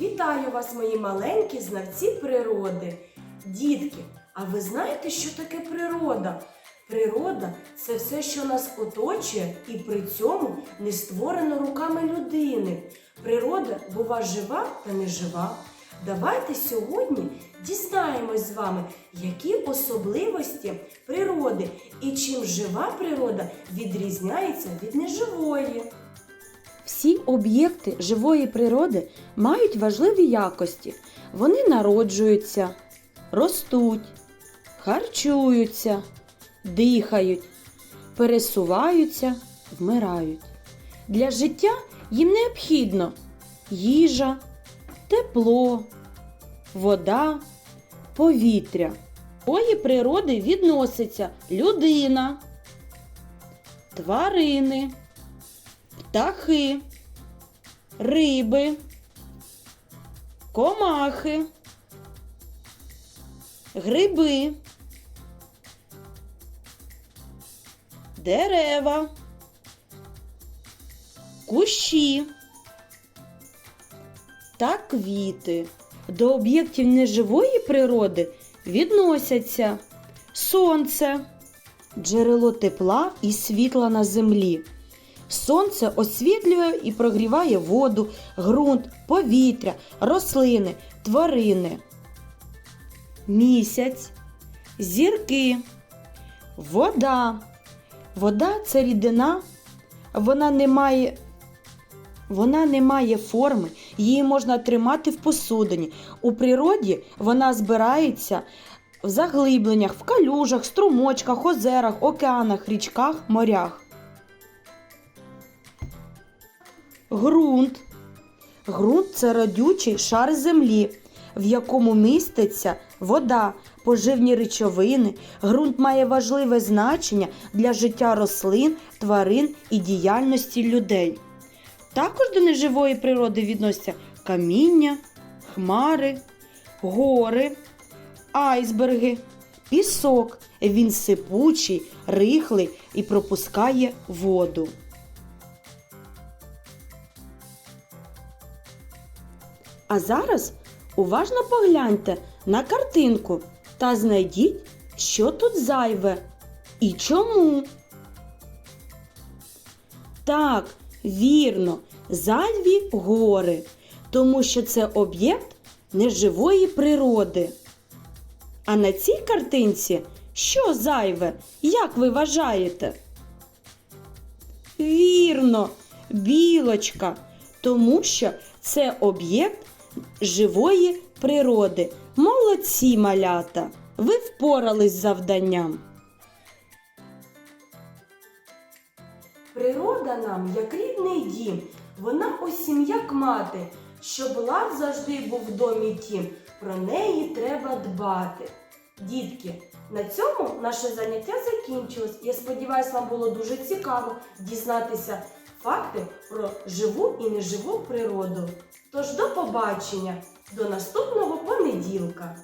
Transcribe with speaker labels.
Speaker 1: Вітаю вас, мої маленькі знавці природи. Дітки, а ви знаєте, що таке природа? Природа це все, що нас оточує, і при цьому не створено руками людини. Природа бува жива та нежива. Давайте сьогодні дізнаємось з вами, які особливості природи і чим жива природа відрізняється від неживої.
Speaker 2: Всі об'єкти живої природи мають важливі якості. Вони народжуються, ростуть, харчуються, дихають, пересуваються, вмирають. Для життя їм необхідно їжа, тепло, вода, повітря. До її природи відноситься людина, тварини птахи, риби, комахи, гриби, дерева, кущі та квіти. До об'єктів неживої природи відносяться сонце, джерело тепла і світла на землі. Сонце освітлює і прогріває воду, ґрунт, повітря, рослини, тварини. Місяць, зірки, вода. Вода це рідина, вона не має, вона не має форми, її можна тримати в посудині. У природі вона збирається в заглибленнях, в калюжах, струмочках, озерах, океанах, річках, морях. Грунт. Грунт це родючий шар землі, в якому міститься вода, поживні речовини. Грунт має важливе значення для життя рослин, тварин і діяльності людей. Також до неживої природи відносяться каміння, хмари, гори, айсберги, пісок. Він сипучий, рихлий і пропускає воду. А зараз уважно погляньте на картинку та знайдіть, що тут зайве і чому. Так, вірно, зайві гори, тому що це об'єкт неживої природи. А на цій картинці що зайве, як ви вважаєте? Вірно, білочка, тому що це об'єкт живої природи. Молодці малята! Ви впорались з завданням.
Speaker 1: Природа нам як рідний дім, вона усім як мати, щоб лад завжди був в домі тім, про неї треба дбати. Дітки, на цьому наше заняття закінчилось. Я сподіваюся, вам було дуже цікаво дізнатися факти про живу і неживу природу. Тож до побачення, до наступного понеділка!